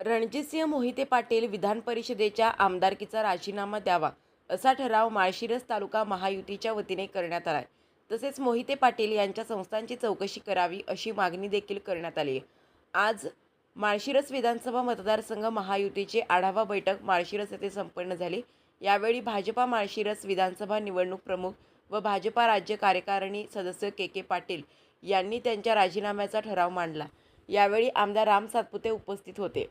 रणजितसिंह मोहिते पाटील विधान परिषदेच्या आमदारकीचा राजीनामा द्यावा असा ठराव माळशिरस तालुका महायुतीच्या वतीने करण्यात आला आहे तसेच मोहिते पाटील यांच्या संस्थांची चौकशी करावी अशी मागणी देखील करण्यात आली आहे. आज माळशिरस विधानसभा मतदारसंघ महायुतीची आढावा बैठक माळशिरस येथे संपन्न झाली. यावेळी भाजपा माळशिरस विधानसभा निवडणूक प्रमुख व भाजपा राज्य कार्यकारिणी सदस्य के के पाटील यांनी त्यांच्या राजीनाम्याचा ठराव मांडला. यावेळी आमदार राम सातपुते उपस्थित होते.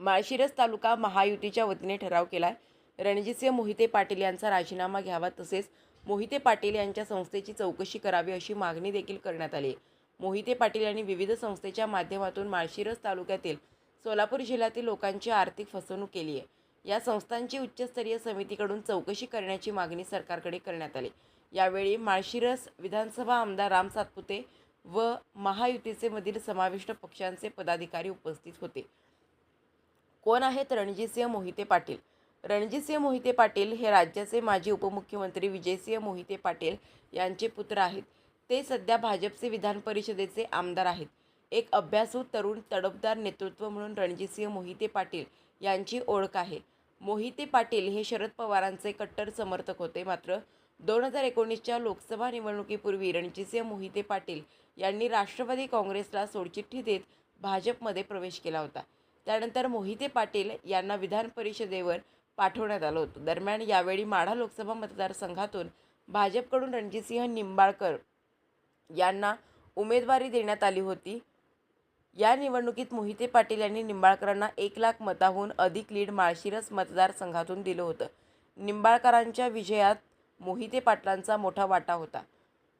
माळशिरस तालुका महायुतीच्या वतीने ठराव केला आहे रणजितसिंह मोहिते पाटील यांचा राजीनामा घ्यावा तसेच मोहिते पाटील यांच्या संस्थेची चौकशी करावी अशी मागणी देखील करण्यात आली मोहिते पाटील यांनी विविध संस्थेच्या माध्यमातून माळशिरस तालुक्यातील सोलापूर जिल्ह्यातील लोकांची आर्थिक फसवणूक केली आहे. या संस्थांची उच्चस्तरीय समितीकडून चौकशी करण्याची मागणी सरकारकडे करण्यात आली. यावेळी माळशिरस विधानसभा आमदार राम सातपुते व महायुतीचे मधील समाविष्ट पक्षांचे पदाधिकारी उपस्थित होते. कोण आहेत रणजितसिंह मोहिते पाटील? रणजितसिंह मोहिते पाटील हे राज्याचे माजी उपमुख्यमंत्री विजयसिंह मोहिते पाटील यांचे पुत्र आहेत. ते सध्या भाजपचे विधान परिषदेचे आमदार आहेत. एक अभ्यासू तरुण तडफदार नेतृत्व म्हणून रणजितसिंह मोहिते पाटील यांची ओळख आहे. मोहिते पाटील हे शरद पवारांचे कट्टर समर्थक होते. मात्र दोन हजार एकोणीसच्या लोकसभा निवडणुकीपूर्वी रणजितसिंह मोहिते पाटील यांनी राष्ट्रवादी काँग्रेसला सोडचिठ्ठी देत भाजपमध्ये प्रवेश केला होता. त्यानंतर मोहिते पाटील यांना विधान परिषदेवर पाठवण्यात आलं होतं. दरम्यान यावेळी माढा लोकसभा मतदारसंघातून भाजपकडून रणजितसिंह निंबाळकर यांना उमेदवारी देण्यात आली होती. या निवडणुकीत मोहिते पाटील यांनी निंबाळकरांना एक लाख मताहून अधिक लीड माळशिरस मतदारसंघातून दिलं होतं. निंबाळकरांच्या विजयात मोहिते पाटलांचा मोठा वाटा होता.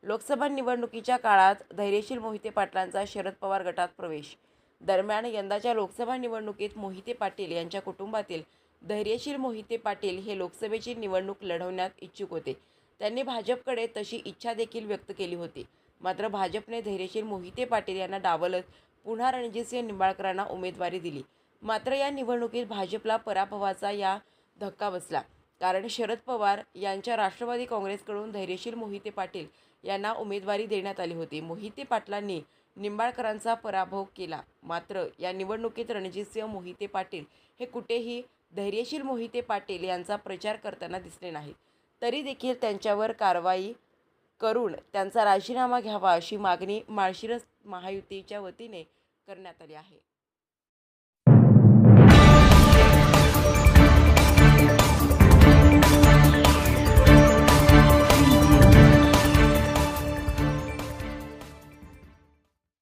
लोकसभा निवडणुकीच्या काळात धैर्यशील मोहिते पाटलांचा शरद पवार गटात प्रवेश दरम्यान यंदाच्या लोकसभा निवडणुकीत मोहिते पाटील यांच्या कुटुंबातील धैर्यशील मोहिते पाटील हे लोकसभेची निवडणूक लढवण्यात इच्छुक होते. त्यांनी भाजपकडे तशी इच्छा देखील व्यक्त केली होती. मात्र भाजपने धैर्यशील मोहिते पाटील यांना डावलत पुन्हा रणजितसिंह निंबाळकरांना उमेदवारी दिली. मात्र या निवडणुकीत भाजपला पराभवाचा या धक्का बसला. कारण शरद पवार यांच्या राष्ट्रवादी काँग्रेसकडून धैर्यशील मोहिते पाटील यांना उमेदवारी देण्यात आली होती. मोहिते पाटलांनी निंबाळकरांचा पराभव केला. मात्र या निवडणुकीत रणजितसिंह मोहिते पाटील हे कुठेही धैर्यशील मोहिते पाटील यांचा प्रचार करताना दिसले नाहीत. तरी देखील त्यांच्यावर कारवाई करून त्यांचा राजीनामा घ्यावा अशी मागणी माळशिरस महायुतीच्या वतीने करण्यात आली आहे.